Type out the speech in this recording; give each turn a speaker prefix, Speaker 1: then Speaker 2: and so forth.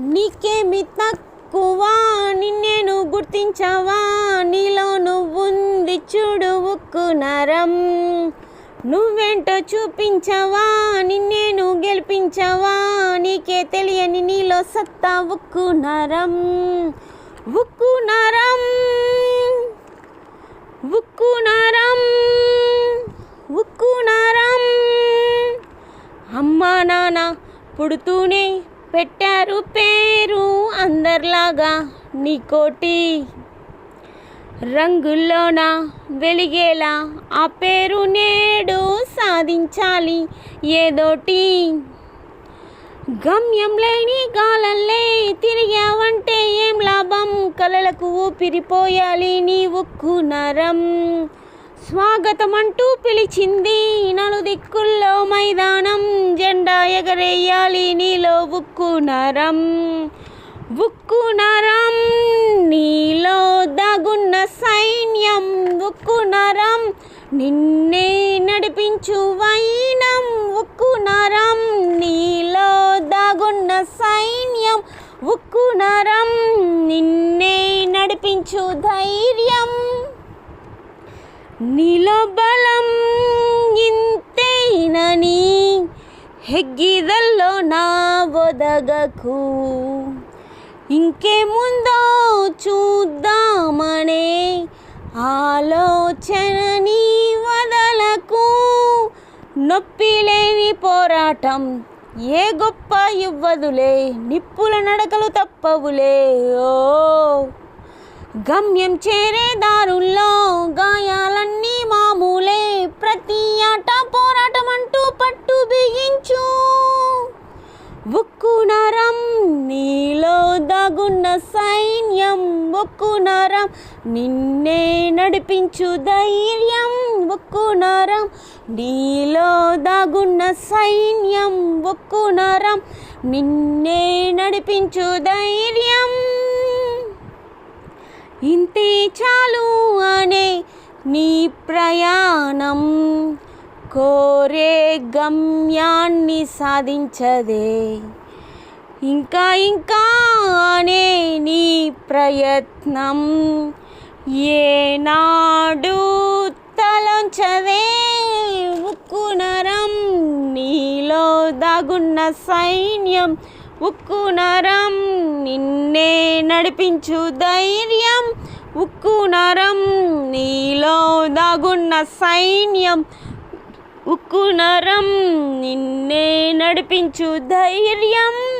Speaker 1: నీకేమి తక్కువ నిన్నేను గుర్తించవా? నీలో నువ్వుంది చూడు ఉక్కు నరం. నువ్వెంటో చూపించవా? నిన్నేను గెలిపించవా? నీకే తెలియని నీలో సత్తా ఉక్కు నరం. ఉక్కు నరం. ఉక్కు నరం. ఉక్కు నరం. అమ్మా నాన్న పుడుతూనే పెట్టారు పేరు అందరిలాగా నీకోటి రంగుల్లోన వెలిగేలా ఆ పేరు నేడు సాధించాలి ఏదోటి. గమ్యం లేని గాలల్లే తిరిగావంటే ఏం లాభం? కలలకు ఊపిరిపోయాలి నీ ఉక్కు నరం. స్వాగతం అంటూ పిలిచింది నలుదిక్కుల్లో మైదానం. ఎగరేయాలి నీలో ఉక్కు నరం. ఉక్కు నరం నీలో దాగున్న సైన్యం. ఉక్కు నరం నిన్నే నడిపించు వైనం. ఉక్కు నరం నీలో దాగున్న సైన్యం. ఉక్కు నరం నిన్నే నడిపించు ధైర్యం. నీలో హెగ్గిదల్లో నా ఇంకే ముందో చూద్దామనే ఆలోచనని వదలకు. నొప్పి లేని పోరాటం ఏ గొప్ప ఇవ్వదులే నిప్పుల నడకలు తప్పవులే. ఓ గమ్యం చేరే దారుల్లో గాయాలన్నీ మా ఒక్కునరం నీలో దాగున్న సైన్యం ఒక్కునరం నిన్నే నడిపించు ధైర్యం ఒక్కునరం నీలో దాగున్న సైన్యం ఒక్కునరం నిన్నే నడిపించు ధైర్యం. ఇంతే చాలు అనే నీ ప్రయాణం కోరే గమ్యాన్ని సాధించదే. ఇంకా ఇంకా అనే నీ ప్రయత్నం ఏనాడు తలంచదే ఉక్కు నరం నీలో దాగున్న సైన్యం ఉక్కు నరం నిన్నే నడిపించు ధైర్యం ఉక్కు నరం నీలో దాగున్న సైన్యం ఉక్కు నరం నిన్నే నడిపించు ధైర్యం.